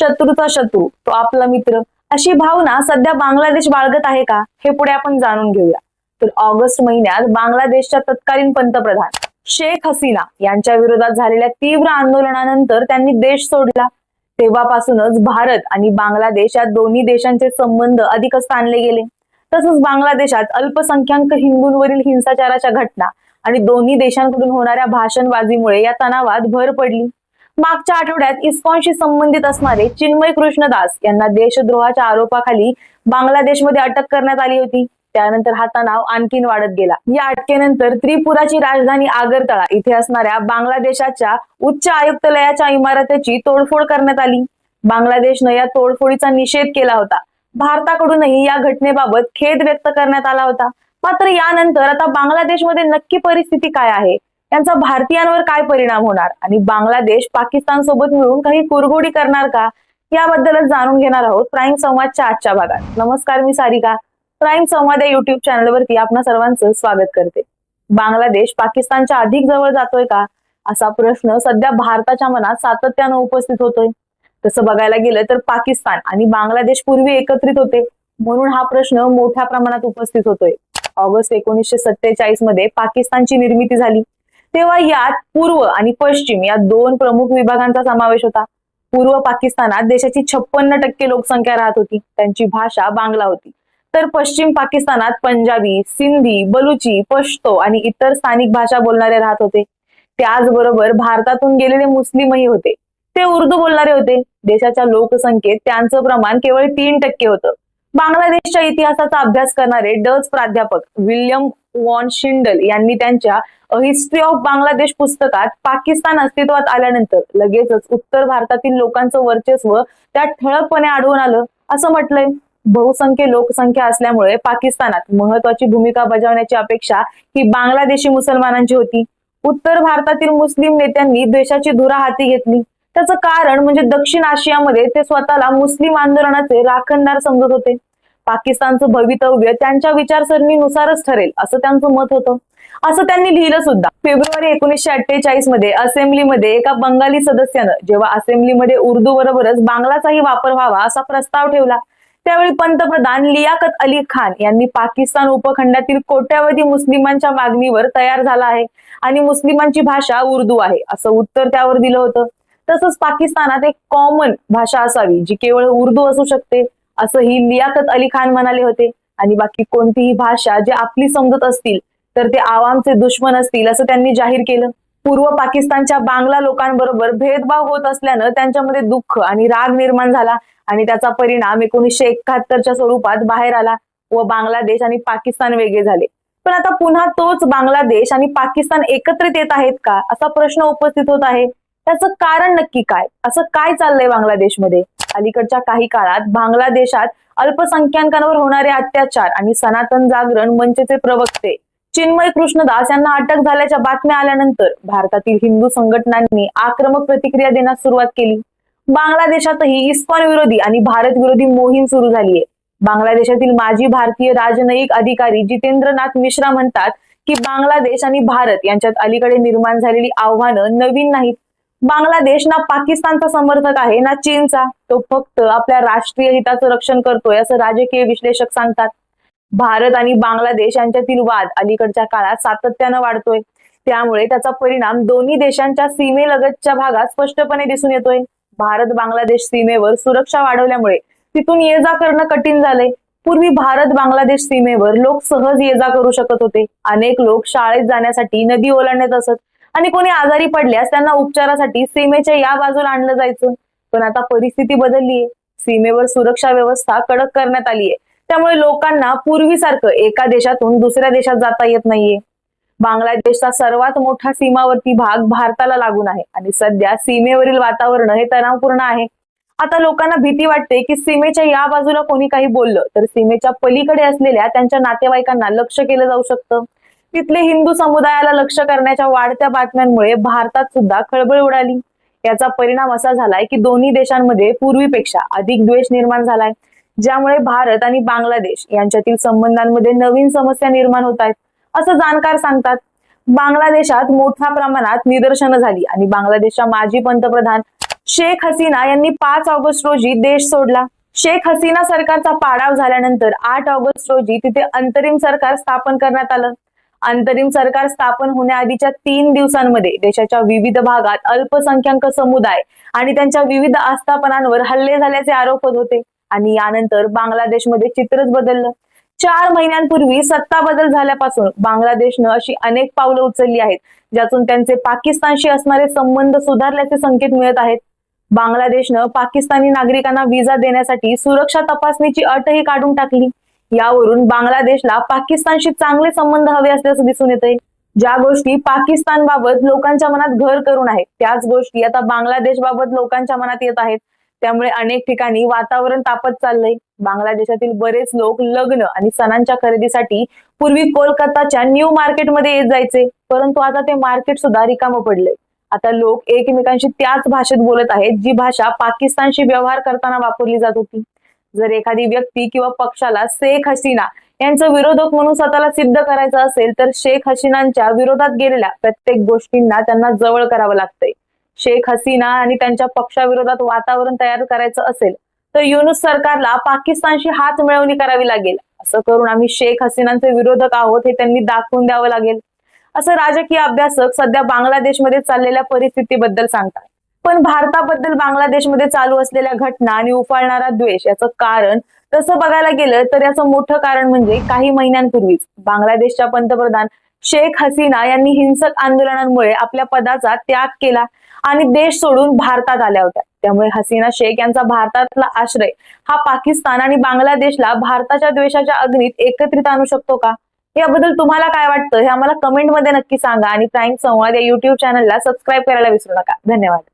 शत्रूचा शत्रू तो आपला मित्र. अशी भावना सध्या बांगलादेश बाळगत आहे का हे पुढे आपण जाणून घेऊया. तर ऑगस्ट महिन्यात बांगलादेशच्या तत्कालीन पंतप्रधान शेख हसीना यांच्या विरोधात झालेल्या तीव्र आंदोलनानंतर त्यांनी देश सोडला. तेव्हापासूनच भारत आणि बांगलादेश या दोन्ही देशांचे संबंध अधिकच ताणले गेले. तसंच बांगलादेशात अल्पसंख्याक हिंदूंवरील हिंसाचाराच्या घटना आणि दोन्ही देशांकडून होणाऱ्या भाषणबाजीमुळे या तणावात भर पडली. मागच्या आठवड्यात इस्कॉनशी संबंधित असणारे चिन्मय कृष्णदास यांना देशद्रोहाच्या आरोपाखाली बांगलादेशमध्ये अटक करण्यात आली होती. त्यानंतर हा तणाव आणखीन वाढत गेला. या अटकेनंतर त्रिपुराची राजधानी आगरतळा इथे असणाऱ्या बांगलादेशाच्या उच्च आयुक्तालयाच्या इमारतीची तोडफोड करण्यात आली. बांगलादेशनं या तोडफोडीचा निषेध केला होता. भारताकडूनही या घटनेबाबत खेद व्यक्त करण्यात आला होता. मात्र यानंतर आता बांगलादेशमध्ये नक्की परिस्थिती काय आहे? यांचा भारतीयांवर काय परिणाम होणार? आणि बांगलादेश पाकिस्तान सोबत मिळून काही कुरघोडी करणार का? याबद्दलच जाणून घेणार आहोत प्राईम संवादच्या आजच्या भागात. नमस्कार मी सारिका. प्राईम संवाद या युट्यूब चॅनलवरती आपण सर्वांचं स्वागत करते. बांगलादेश पाकिस्तानच्या अधिक जवळ जातोय का? असा प्रश्न सध्या भारताच्या मनात सातत्यानं उपस्थित होतोय. तसं बघायला गेलं तर पाकिस्तान आणि बांगलादेश पूर्वी एकत्रित होते म्हणून हा प्रश्न मोठ्या प्रमाणात उपस्थित होतोय. ऑगस्ट एकोणीसशे सत्तेचाळीसमध्ये पाकिस्तानची निर्मिती झाली. तेव्हा यात पूर्व आणि पश्चिम या दोन प्रमुख विभागांचा समावेश होता. पूर्व पाकिस्तानात देशाची छप्पन्न टक्के लोकसंख्या राहत होती. त्यांची भाषा बांगला होती. तर पश्चिम पाकिस्तानात पंजाबी सिंधी बलुची पश्तो आणि इतर स्थानिक भाषा बोलणारे राहत होते. त्याचबरोबर भारतातून गेलेले मुस्लिमही होते. ते उर्दू बोलणारे होते. देशाच्या लोकसंख्येत त्यांचं प्रमाण केवळ तीन टक्के होतं. बांगलादेशच्या इतिहासाचा अभ्यास करणारे डच प्राध्यापक विल्यम वॉन शिंडल यांनी त्यांच्या हिस्ट्री ऑफ बांगलादेश पुस्तकात पाकिस्तान अस्तित्वात आल्यानंतर लगेचच उत्तर भारतातील लोकांचं वर्चस्व त्यात ठळकपणे आढळून आलं. असं म्हटलंय. बहुसंख्य लोकसंख्या असल्यामुळे पाकिस्तानात महत्वाची भूमिका बजावण्याची अपेक्षा ही बांगलादेशी मुसलमानांची होती. उत्तर भारतातील मुस्लिम नेत्यांनी देशाची धुरा हाती घेतली. त्याचं कारण म्हणजे दक्षिण आशियामध्ये ते स्वतःला मुस्लिम आंदोलनाचे राखणदार समजत होते. पाकिस्तानचं भवितव्य त्यांच्या विचारसरणीनुसारच ठरेल असं त्यांचं मत होतं. असं त्यांनी लिहिलं सुद्धा. फेब्रुवारी एकोणीसशे अठ्ठेचाळीसमध्ये असेंब्लीमध्ये एका बंगाली सदस्यानं जेव्हा असेंब्लीमध्ये उर्दू बरोबरच बांगलाचाही वापर व्हावा असा प्रस्ताव ठेवला त्यावेळी पंतप्रधान लियाकत अली खान यांनी पाकिस्तान उपखंडातील कोट्यावधी मुस्लिमांच्या मागणीवर तयार झाला आहे आणि मुस्लिमांची भाषा उर्दू आहे असं उत्तर त्यावर दिलं होतं. तसंच पाकिस्तानात एक कॉमन भाषा असावी जी केवळ उर्दू असू शकते. असं ही लियाकत अली खान म्हणाले होते. आणि बाकी कोणतीही भाषा जे आपली समजत असतील तर ते आवामचे दुश्मन असतील असं त्यांनी जाहीर केलं. पूर्व पाकिस्तानच्या बांगला लोकांबरोबर भेदभाव होत असल्यानं त्यांच्यामध्ये दुःख आणि राग निर्माण झाला आणि त्याचा परिणाम एकोणीसशे एकाहत्तरच्या स्वरूपात बाहेर आला व बांगलादेश आणि पाकिस्तान वेगळे झाले. पण आता पुन्हा तोच बांगलादेश आणि पाकिस्तान एकत्रित येत आहेत का? असा प्रश्न उपस्थित होत आहे. त्याचं कारण नक्की काय? असं काय चाललंय बांगलादेशमध्ये? अलीकडच्या काही काळात बांगलादेशात अल्पसंख्याकांवर होणारे अत्याचार आणि सनातन जागरण मंचचे प्रवक्ते चिन्मय कृष्णदास यांना अटक झाल्याच्या बातम्या आल्यानंतर भारतातील हिंदू संघटनांनी आक्रमक प्रतिक्रिया देण्यास सुरुवात केली. बांगलादेशातही इस्कॉन विरोधी आणि भारत विरोधी मोहीम सुरू झाली आहे. बांगलादेशातील माजी भारतीय राजनयिक अधिकारी जितेंद्रनाथ मिश्रा म्हणतात की बांगलादेश आणि भारत यांच्यात अलीकडे निर्माण झालेली आव्हानं नवीन नाहीत. बांगलादेश ना पाकिस्तानचा समर्थक आहे ना चीनचा? तो फक्त आपल्या राष्ट्रीय हिताचं रक्षण करतोय असं राजकीय विश्लेषक सांगतात. भारत आणि बांगलादेश यांच्यातील वाद अलीकडच्या काळात सातत्यानं वाढतोय. त्यामुळे त्याचा परिणाम दोन्ही देशांच्या सीमेलगतच्या भागात स्पष्टपणे दिसून येतोय. भारत बांगलादेश सीमेवर सुरक्षा वाढवल्यामुळे तिथून ये जा करणं कठीण झालंय. पूर्वी भारत बांगलादेश सीमेवर लोक सहज ये जा करू शकत होते. अनेक लोक शाळेत जाण्यासाठी नदी ओलांडत असत. आणि कोणी आजारी पडल्यास त्यांना उपचारासाठी सीमेच्या या बाजूला आणलं जायचं. पण आता परिस्थिती बदललीये सीमेवर सुरक्षा व्यवस्था कडक करण्यात आलीये त्यामुळे लोकांना पूर्वीसारखं एका देशातून दुसऱ्या देशात जाता येत नाहीये. बांगलादेशचा सर्वात मोठा सीमावर्ती भाग भारताला लागून आहे. आणि सध्या सीमेवरील वातावरण हे तणावपूर्ण आहे. आता लोकांना भीती वाटते की सीमेच्या या बाजूला कोणी काही बोललं तर सीमेच्या पलीकडे असलेल्या त्यांच्या नातेवाईकांना लक्ष केलं जाऊ शकतं. तिथले हिंदू समुदायाला लक्ष करण्याच्या वाढत्या बातम्यांमुळे भारतात सुद्धा खळबळ उडाली. याचा परिणाम असा झालाय की दोन्ही देशांमध्ये पूर्वीपेक्षा अधिक द्वेष निर्माण झालाय. ज्यामुळे भारत आणि बांगलादेश यांच्यातील संबंधांमध्ये नवीन समस्या निर्माण होत आहेत असं जाणकार सांगतात. बांगलादेशात मोठ्या प्रमाणात निदर्शनं झाली आणि बांगलादेशच्या माजी पंतप्रधान शेख हसीना यांनी पाच ऑगस्ट रोजी देश सोडला. शेख हसीना सरकारचा पाडाव झाल्यानंतर आठ ऑगस्ट रोजी तिथे अंतरिम सरकार स्थापन करण्यात आलं. अंतरिम सरकार स्थापन होण्याआधीच्या तीन दिवसांमध्ये देशाच्या विविध भागात अल्पसंख्याक समुदाय आणि त्यांच्या विविध आस्थापनांवर हल्ले झाल्याचे आरोप होत होते. आणि यानंतर बांगलादेशमध्ये चित्रच बदललं. चार महिन्यांपूर्वी सत्ता बदल झाल्यापासून बांगलादेशनं अशी अनेक पावलं उचलली आहेत ज्यातून त्यांचे पाकिस्तानशी असणारे संबंध सुधारल्याचे संकेत मिळत आहेत. बांगलादेशनं पाकिस्तानी नागरिकांना विजा देण्यासाठी सुरक्षा तपासणीची अटही काढून टाकली. यावरून बांगलादेशला पाकिस्तानशी चांगले संबंध हवे असल्याचं दिसून येतंय. ज्या गोष्टी पाकिस्तान बाबत लोकांच्या मनात घर करून आहेत त्याच गोष्टी आता बांगलादेश बाबत लोकांच्या मनात येत आहेत. त्यामुळे अनेक ठिकाणी वातावरण तापत चाललंय. बांगलादेशातील बरेच लोक लग्न आणि सणांच्या खरेदीसाठी पूर्वी कोलकाताच्या न्यू मार्केटमध्ये येत जायचे परंतु आता ते मार्केट सुद्धा रिकामं पडलंय. आता लोक एकमेकांशी त्याच भाषेत बोलत आहेत जी भाषा पाकिस्तानशी व्यवहार करताना वापरली जात होती. जर एखादी व्यक्ती किंवा पक्षाला शेख हसीना यांचं विरोधक म्हणून स्वतःला सिद्ध करायचं असेल तर शेख हसीनांच्या विरोधात गेलेल्या प्रत्येक गोष्टींना त्यांना जवळ करावं लागतंय. शेख हसीना आणि त्यांच्या पक्षाविरोधात वातावरण तयार करायचं असेल तर युनुस सरकारला पाकिस्तानशी हात मिळवणी करावी लागेल. असं करून आम्ही शेख हसीनांचे विरोधक आहोत हे त्यांनी दाखवून द्यावं लागेल. असं राजकीय अभ्यासक सध्या बांगलादेशमध्ये चाललेल्या परिस्थितीबद्दल सांगतात. पण भारताबद्दल बांगलादेशमध्ये चालू असलेल्या घटना आणि उफाळणारा द्वेष याचं कारण तसं बघायला गेलं तर याचं मोठं कारण म्हणजे काही महिन्यांपूर्वीच बांगलादेशच्या पंतप्रधान शेख हसीना यांनी हिंसक आंदोलनांमुळे आपल्या पदाचा त्याग केला आणि देश सोडून भारतात आल्या होत्या. त्यामुळे हसीना शेख यांचा भारतातला आश्रय हा पाकिस्तान आणि बांगलादेशला भारताच्या द्वेषाच्या अग्नीत एकत्रित आणू शकतो का? याबद्दल तुम्हाला काय वाटतं हे आम्हाला कमेंटमध्ये नक्की सांगा आणि प्राईम संवाद या युट्यूब चॅनलला सबस्क्राईब करायला विसरू नका. धन्यवाद.